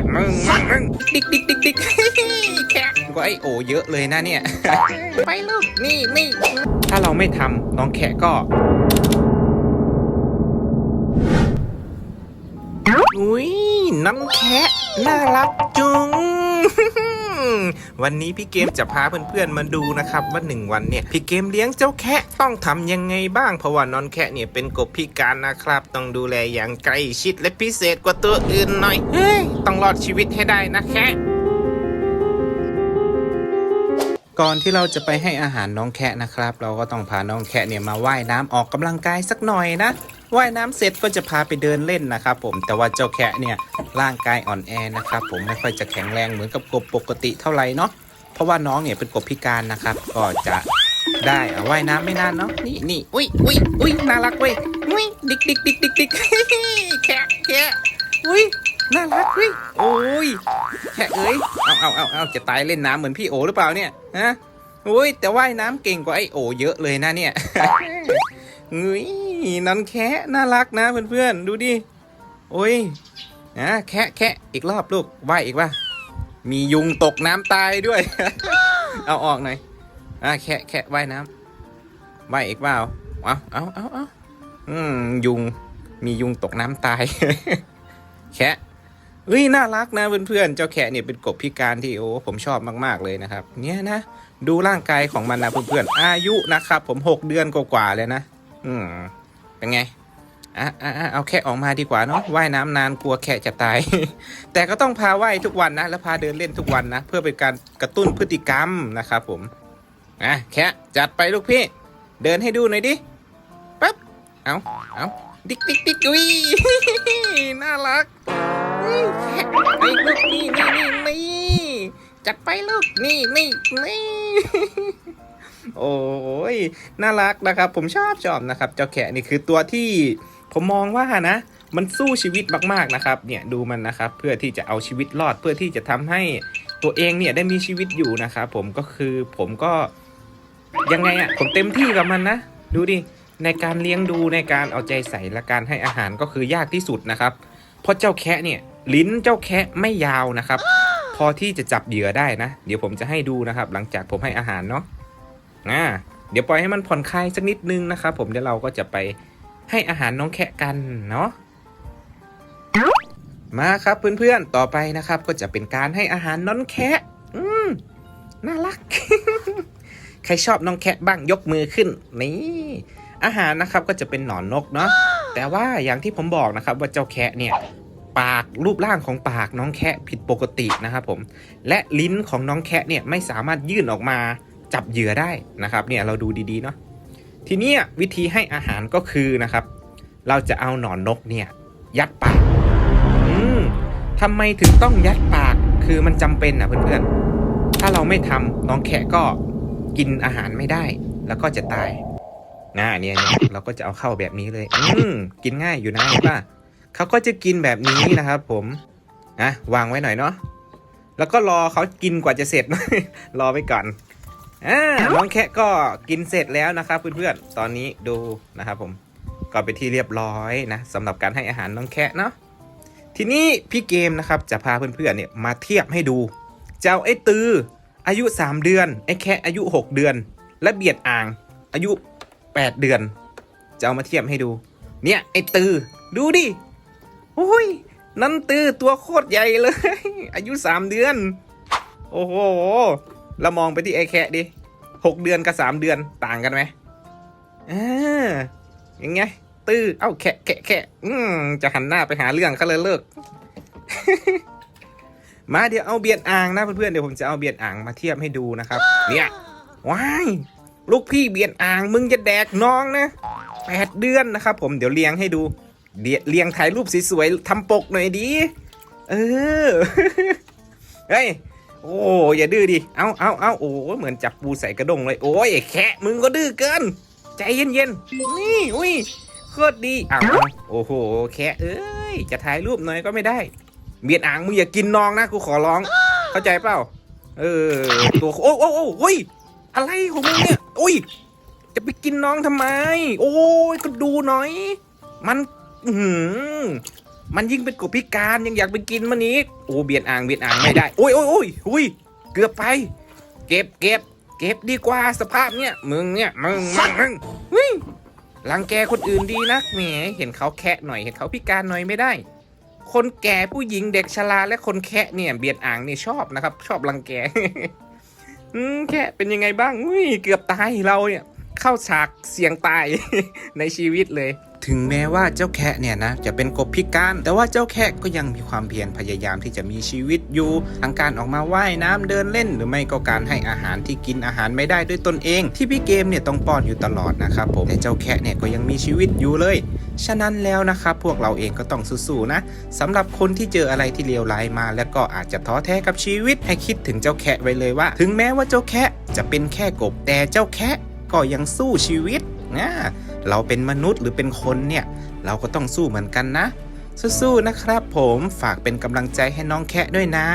เนี่ยมึงมึงมึงดิกดิกดิกดิกแค่ก็ไอโอเยอะเลยนะเนี่ย ไปลูกนี่นี่ถ้าเราไม่ทำน้องแขะก็อุ้ยน้องแขะน่ารักจุง วันนี้พี่เกมจะพาเพื่อนๆมาดูนะครับว่าหนึ่งวันเนี่ยพี่เกมเลี้ยงเจ้าแคะต้องทำยังไงบ้างเพราะว่านองแคะเนี่ยเป็นกบพิการนะครับ ต้องดูแลอย่างใกล้ชิดและพิเศษกว่าตัวอื่นหน่อยเฮ้ยต้องรอดชีวิตให้ได้นะแคะก่อนที่เราจะไปให้อาหารน้องแคะนะครับ เราก็ต้องพาน้องแคะเนี่ยมาว่ายน้ำออกกำลังกายสักหน่อยนะ ว่ายน้ำเสร็จก็จะพาไปเดินเล่นนะครับผมแต่ว่าเจ้าแคะเนี่ยร่างกายอ่อนแอนะครับผมไม่ค่อยจะแข็งแรงเหมือนกับกบปกติเท่าไหร่เนาะเพราะว่าน้องเนี่ยเป็นกบพิการนะครับ ก็จะได้อว่ายน้ำไม่นานเนาะนี่นี่อุ้ยอุ้ยอุ้ยน่ารักเว้ยอุ้ยดิกดิกดิกดิกดิกแคะแคะอุ้ยน่ารักเว้ยโอ้ยแค่เอ้ยเอาเอาเอาเอาจะตายเล่นน้ำเหมือนพี่โอหรือเปล่าเนี่ยฮะอุ้ยแต่ว่ายน้ำเก่งกว่าไอโอเยอะเลยนะเนี่ยเฮ้ย นันแค่น่ารักนะเพื่อนๆ ดูดิ โอ้ยอะแค่แค่อีกรอบลูกว่ายอีกว่ามียุงตกน้ำตายด้วย เอาออกหน่อยอะแค่แค่ว่ายน้ำว่ายอีกเปล่าเอาเอาเอาเอาอืมยุงมียุงตกน้ำตาย แค่เฮ้ยน่ารักนะเพื่อนๆ เจ้าแคะเนี่ยเป็นกบพิการที่โอ้ผมชอบมากๆเลยนะครับ เนี่ยนะ ดูร่างกายของมันนะเพื่อนๆ อายุนะครับ ผมหกเดือนกว่าๆเลยนะ อืม เป็นไงอะอะเอาแค่ออกมาดีกว่าเนาะว่ายน้ำนานกลัวแค่จะตาย แต่ก็ต้องพาว่ายทุกวันนะ แล้วพาเดินเล่นทุกวันนะ เพื่อเป็นการกระตุ้นพฤติกรรมนะครับผมอะแค่จัดไปลูกพี่ เดินให้ดูหน่อยดิปั๊บเอาเอาดิ๊กดิ๊กดิ๊กอุ้ยน่ารักไอ้ลูกนี่นี่นี่จัดไปลูกนี่นี่นี่ โอ้ยน่ารักนะครับ ผมชอบชอบนะครับ เจ้าแขะนี่คือตัวที่ผมมองว่านะ มันสู้ชีวิตมากๆนะครับ เนี่ยดูมันนะครับ เพื่อที่จะเอาชีวิตรอดเพื่อที่จะทำให้ตัวเองเนี่ยได้มีชีวิตอยู่นะครับผมก็คือผมก็ยังไงอะ่ะผมเต็มที่กับมันนะ ดูดิในการเลี้ยงดูในการเอาใจใส่และการให้อาหารก็คือยากที่สุดนะครับ เพราะเจ้าแคะเนี่ยลิ้นเจ้าแคะไม่ยาวนะครับ พอที่จะจับเหยื่อได้นะ เดี๋ยวผมจะให้ดูนะครับ หลังจากผมให้อาหารเนาะ อ่าเดี๋ยวปล่อยให้มันผ่อนคลายสักนิดนึงนะครับผมเดี๋ยวเราก็จะไปให้อาหารน้องแคะกันเนาะมาครับเพื่อนๆต่อไปนะครับ ก็จะเป็นการให้อาหารน้องแคะอืมน่ารัก ใครชอบน้องแคะบ้างยกมือขึ้น นี่ อาหารนะครับก็จะเป็นหนอนนกเนาะแต่ว่าอย่างที่ผมบอกนะครับ ว่าเจ้าแคะเนี่ยปากรูปร่างของปากน้องแคะผิดปกตินะครับผม และลิ้นของน้องแคะเนี่ยไม่สามารถยื่นออกมา จับเหยื่อได้นะครับเนี่ยเราดูดีๆเนาะทีนี้วิธีให้อาหารก็คือนะครับ เราจะเอาหนอนนกเนี่ยยัดปากอืมทำไมถึงต้องยัดปากคือมันจำเป็นนะเพื่อนๆ ถ้าเราไม่ทำน้องแคะก็กินอาหารไม่ได้ แล้วก็จะตายนะเนี่ยเนี่ยเราก็จะเอาเข้าแบบนี้เลย อืมกินง่ายอยู่นะเห็นป่ะเขาก็จะกินแบบนี้นะครับ ผมนะวางไว้หน่อยเนาะแล้วก็รอเขากินกว่าจะเสร็จ รอไปก่อน อ่าน้องแคะก็กินเสร็จแล้วนะครับเพื่อนๆตอนนี้ดูนะครับผมก็เป็นที่เรียบร้อยนะสำหรับการให้อาหารน้องแคะเนาะทีนี้พี่เกมนะครับจะพาเพื่อนๆเนี่ยมาเทียบให้ดู เจ้าไอ้ตืออายุ 3 เดือนไอ้แคะอายุ 6 เดือน และเบียดอ่างอายุ 8 เดือน จะเอามาเทียบให้ดู เนี่ยไอ้ตือดูดิโอ้ยนั่นตือตัวโคตรใหญ่เลย อายุสามเดือน โอ้โห เรามองไปที่ไอแคะดิหกเดือนกับสามเดือนต่างกันไหมอ่ายังไงตื้อเอ้าแคะแคะแคะอืมจะหันหน้าไปหาเรื่องเขาเลยเลิก มาเดี๋ยวเอาเบียดอ่างนะเพื่อนๆเดี๋ยวผมจะเอาเบียดอ่างมาเทียบให้ดูนะครับ เนี่ยว้ายลูกพี่เบียดอ่างมึงจะแดกน้องนะแปดเดือนนะครับ ผมเดี๋ยวเลี้ยงให้ดูเดี๋ยวเรียงถ่ายรูปสวยๆทำปกหน่อยดี เออเฮ้ย โอ้อย่าดื้อดิ เอาเอาเอาโอ้เหมือนจับปูใส่กระดงเลย โอ้ยไอ้แคะมึงก็ดื้อเกิน ใจเย็นๆ นี่อุ้ยโคตรดีอ้าวเอาโอ้โห แคะเอ้ย จะถ่ายรูปหน่อยก็ไม่ได้ เบียดอ่างมึงอย่ากินน้องนะกูขอร้อง เข้าใจเปล่า เออ ตัวโอ้โอ้โอ้โอ้ยอะไรของมึงเนี่ยอุ้ย จะไปกินน้องทำไม โอ้ยก็ดูหน่อย มัน อื้อหือ มันยิ่งเป็นกบพิการยังอยากไปกินมันอีกโอ้เบียดอ่างเบียดอ่างไม่ได้โอ้ยโอ้ยโอ้ยหุยเกือบไป เก็บเก็บเก็บดีกว่าสภาพเนี่ยมึงเนี่ยมึงมึงมึงเฮ้ยรังแกคนอื่นดีนักแหมเห็นเขาแคะหน่อยเห็นเขาพิการหน่อยไม่ได้ คนแก่ผู้หญิงเด็กชราและคนแคะเนี่ยเบียดอ่างเนี่ชอบนะครับ ชอบรังแกอืมแค่เป็นยังไงบ้างอุ้ยเกือบตายเราเนี่ย เข้าฉากเสี่ยงตายในชีวิตเลย ถึงแม้ว่าเจ้าแคะเนี่ยนะจะเป็นกบพิการ แต่ว่าเจ้าแคะก็ยังมีความเพียรพยายามที่จะมีชีวิตอยู่ทั้งการออกมาว่ายน้ำเดินเล่น หรือไม่ก็การให้อาหารที่กินอาหารไม่ได้ด้วยตนเอง ที่พี่เกมเนี่ยต้องป้อนอยู่ตลอดนะครับผมแต่เจ้าแคะเนี่ยก็ยังมีชีวิตอยู่เลย ฉะนั้นแล้วนะครับพวกเราเองก็ต้องสู้ๆนะสำหรับคนที่เจออะไรที่เลวร้ายมา แล้วก็อาจจะท้อแท้กับชีวิตให้คิดถึงเจ้าแคะไว้เลยว่า ถึงแม้ว่าเจ้าแคะจะเป็นแค่กบแต่เจ้าแคะก็ยังสู้ชีวิต นะเราเป็นมนุษย์หรือเป็นคนเนี่ย เราก็ต้องสู้เหมือนกันนะ สู้ๆนะครับผมฝากเป็นกำลังใจให้น้องแคะด้วยนะ